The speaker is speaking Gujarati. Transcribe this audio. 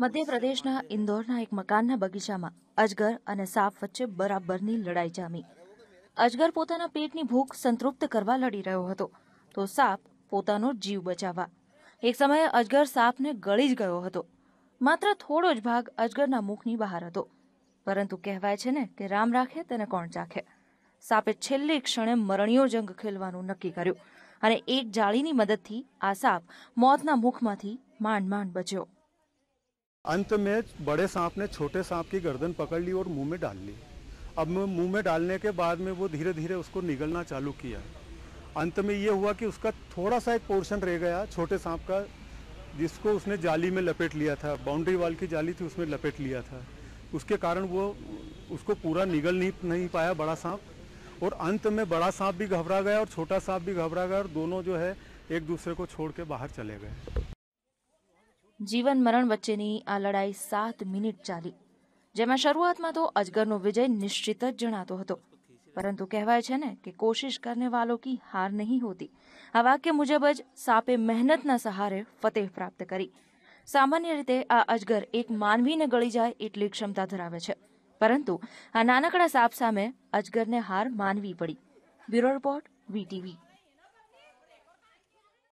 મધ્યપ્રદેશના ઇન્દોરના એક મકાનના બગીચામાં અજગર અને સાપ વચ્ચે બરાબરની લડાઈ જામી. અજગર પોતાના પેટની ભૂખ સંતૃપ્ત કરવા લડી રહ્યો હતો, તો સાપ પોતાનો જીવ બચાવવા. એક સમયે અજગર સાપને ગળી જ ગયો હતો. માત્ર થોડો જ ભાગ અજગરના મુખની બહાર હતો. પરંતુ કહેવાય છે ને કે રામ રાખે તેને કોણ ચાખે? સાપે છેલ્લી ક્ષણે મરણીયો જંગ ખેલવાનું નક્કી કર્યું અને એક જાળીની મદદથી આ સાપ મોતના મુખમાંથી માંડ માંડ બચ્યો. अंत में बड़े सांप ने छोटे सांप की गर्दन पकड़ ली और मुँह में डाल ली। अब मुँह में डालने के बाद में वो धीरे धीरे उसको निगलना चालू किया। अंत में ये हुआ कि उसका थोड़ा सा एक पोर्शन रह गया छोटे सांप का, जिसको उसने जाली में लपेट लिया था। बाउंड्री वाल की जाली थी, उसमें लपेट लिया था। उसके कारण वो, उसको पूरा निगल नहीं नहीं पाया बड़ा सांप। और अंत में बड़ा सांप भी घबरा गया और छोटा सांप भी घबरा गया और दोनों जो है एक दूसरे को छोड़ के बाहर चले गए। જીવન મરણ વચ્ચેની આ લડાઈ સાત મિનિટ ચાલી. જેમાં શરૂઆતમાં તો અજગરનો વિજય નિશ્ચિત જ જણાતો હતો. પરંતુ કહેવાય છે ને કે કોશિશ કરને વાલો કી હાર નહીં હોતી. આ વાક્ય મુજબ જ સાપે મહેનતના સહારે ફતેહ પ્રાપ્ત કરી. સામાન્ય રીતે આ અજગર એક માનવીને ગળી જાય એટલી ક્ષમતા ધરાવે છે. પરંતુ આ નાનકડા સાપ સામે અજગરને હાર માનવી પડી. Bureau report, VTV.